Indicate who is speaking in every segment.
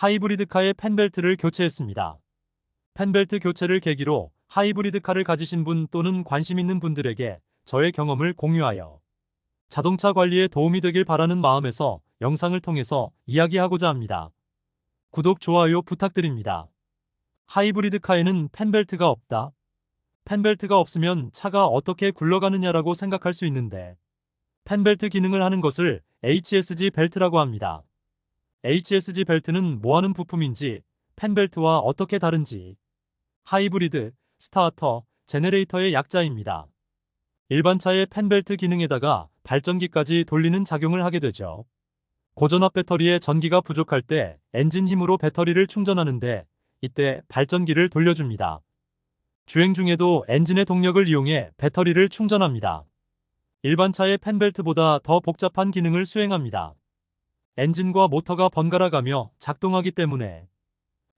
Speaker 1: 하이브리드카의 펜벨트를 교체했습니다. 펜벨트 교체를 계기로 하이브리드카를 가지신 분 또는 관심 있는 분들에게 저의 경험을 공유하여 자동차 관리에 도움이 되길 바라는 마음에서 영상을 통해서 이야기하고자 합니다. 구독, 좋아요 부탁드립니다. 하이브리드카에는 펜벨트가 없다. 펜벨트가 없으면 차가 어떻게 굴러가느냐라고 생각할 수 있는데 펜벨트 기능을 하는 것을 HSG 벨트라고 합니다. HSG 벨트는 뭐하는 부품인지 펜벨트와 어떻게 다른지 하이브리드, 스타터, 제네레이터의 약자입니다. 일반 차의 펜벨트 기능에다가 발전기까지 돌리는 작용을 하게 되죠. 고전압 배터리에 전기가 부족할 때 엔진 힘으로 배터리를 충전하는데 이때 발전기를 돌려줍니다. 주행 중에도 엔진의 동력을 이용해 배터리를 충전합니다. 일반 차의 펜벨트보다 더 복잡한 기능을 수행합니다. 엔진과 모터가 번갈아 가며 작동하기 때문에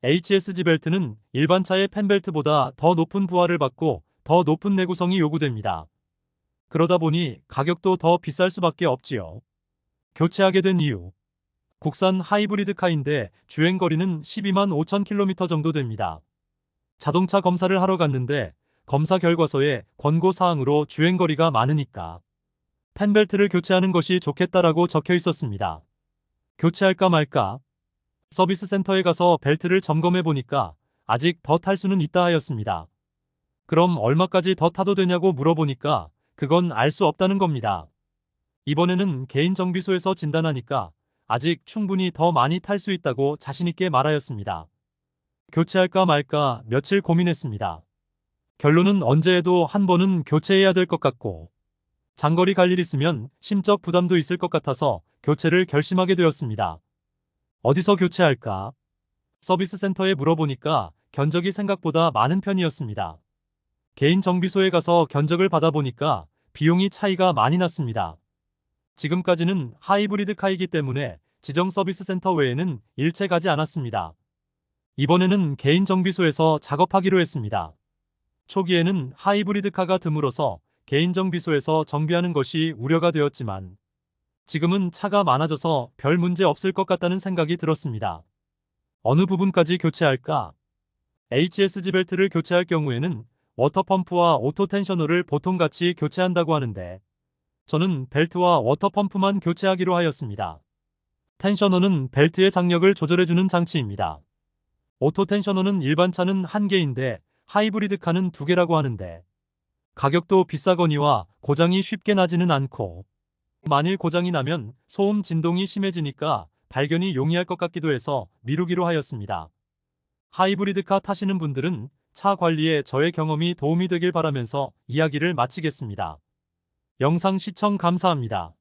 Speaker 1: HSG 벨트는 일반 차의 펜벨트보다 더 높은 부하를 받고 더 높은 내구성이 요구됩니다. 그러다 보니 가격도 더 비쌀 수밖에 없지요. 교체하게 된 이유. 국산 하이브리드카인데 주행거리는 12만 5천 킬로미터 정도 됩니다. 자동차 검사를 하러 갔는데 검사 결과서에 권고사항으로 주행거리가 많으니까 펜벨트를 교체하는 것이 좋겠다라고 적혀 있었습니다. 교체할까 말까? 서비스 센터에 가서 벨트를 점검해 보니까 아직 더 탈 수는 있다 하였습니다. 그럼 얼마까지 더 타도 되냐고 물어보니까 그건 알 수 없다는 겁니다. 이번에는 개인 정비소에서 진단하니까 아직 충분히 더 많이 탈 수 있다고 자신있게 말하였습니다. 교체할까 말까 며칠 고민했습니다. 결론은 언제 해도 한 번은 교체해야 될 것 같고 장거리 갈 일 있으면 심적 부담도 있을 것 같아서 교체를 결심하게 되었습니다. 어디서 교체할까? 서비스 센터에 물어보니까 견적이 생각보다 많은 편이었습니다. 개인 정비소에 가서 견적을 받아보니까 비용이 차이가 많이 났습니다. 지금까지는 하이브리드 카이기 때문에 지정 서비스 센터 외에는 일체 가지 않았습니다. 이번에는 개인 정비소에서 작업하기로 했습니다. 초기에는 하이브리드 카가 드물어서 개인 정비소에서 정비하는 것이 우려가 되었지만 지금은 차가 많아져서 별 문제 없을 것 같다는 생각이 들었습니다. 어느 부분까지 교체할까? HSG 벨트를 교체할 경우에는 워터펌프와 오토텐셔너를 보통 같이 교체한다고 하는데 저는 벨트와 워터펌프만 교체하기로 하였습니다. 텐셔너는 벨트의 장력을 조절해주는 장치입니다. 오토텐셔너는 일반 차는 한 개인데 하이브리드 카는 두 개라고 하는데 가격도 비싸거니와 고장이 쉽게 나지는 않고 만일 고장이 나면 소음 진동이 심해지니까 발견이 용이할 것 같기도 해서 미루기로 하였습니다. 하이브리드카 타시는 분들은 차 관리에 저의 경험이 도움이 되길 바라면서 이야기를 마치겠습니다. 영상 시청 감사합니다.